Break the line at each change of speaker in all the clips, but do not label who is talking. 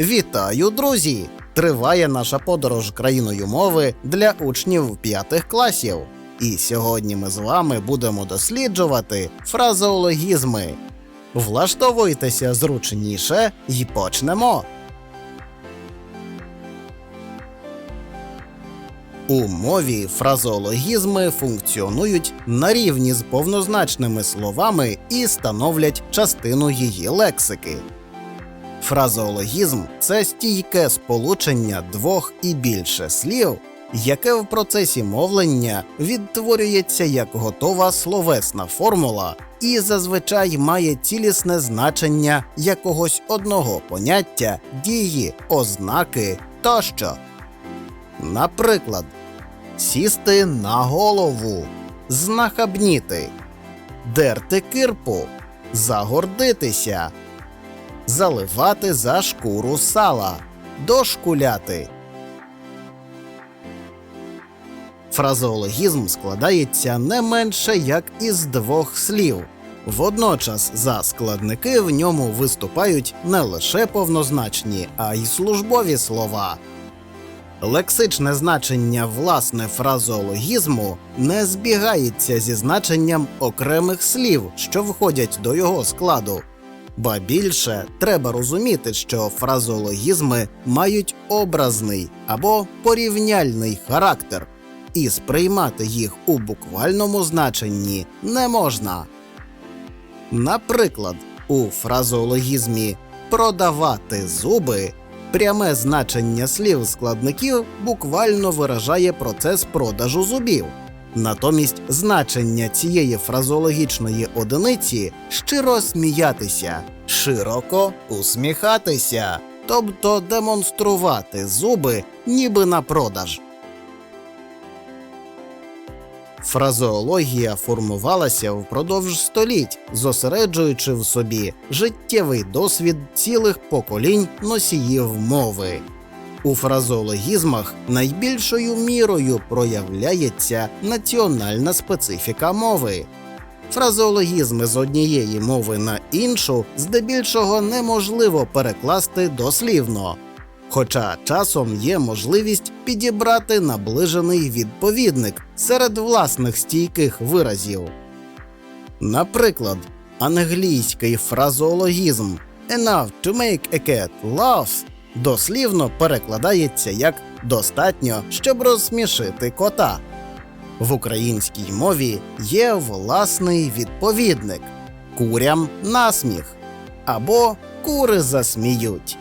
Вітаю, друзі! Триває наша подорож країною мови для учнів п'ятих класів. І сьогодні ми з вами будемо досліджувати фразеологізми. Влаштовуйтеся зручніше і почнемо. У мові фразеологізми функціонують на рівні з повнозначними словами і становлять частину її лексики. Фразеологізм це стійке сполучення двох і більше слів, яке в процесі мовлення відтворюється як готова словесна формула і зазвичай має цілісне значення якогось одного поняття, дії, ознаки тощо. Наприклад, сісти на голову, знахабніти, дерти кирпу, загордитися, заливати за шкуру сала, дошкуляти. Фразеологізм складається не менше як із двох слів. Водночас за складники в ньому виступають не лише повнозначні, а й службові слова. Лексичне значення власне фразеологізму не збігається зі значенням окремих слів, що входять до його складу. Ба більше треба розуміти, що фразеологізми мають образний або порівняльний характер, і сприймати їх у буквальному значенні не можна. Наприклад, у фразеологізмі продавати зуби пряме значення слів складників буквально виражає процес продажу зубів. Натомість значення цієї фразеологічної одиниці щиро сміятися, широко усміхатися, тобто демонструвати зуби ніби на продаж. Фразеологія формувалася впродовж століть, зосереджуючи в собі життєвий досвід цілих поколінь носіїв мови. У фразеологізмах найбільшою мірою проявляється національна специфіка мови. Фразеологізми з однієї мови на іншу здебільшого неможливо перекласти дослівно, хоча часом є можливість підібрати наближений відповідник серед власних стійких виразів. Наприклад, англійський фразеологізм enough to make a cat laugh дослівно перекладається як достатньо, щоб розсмішити кота. В українській мові є власний відповідник курям насміх або кури засміють.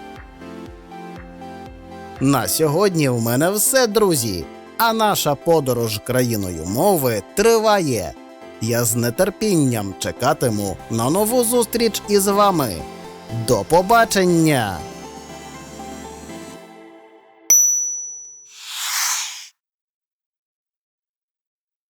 На сьогодні в мене все, друзі. А наша подорож країною мови триває. Я з нетерпінням чекатиму на нову зустріч із вами. До побачення!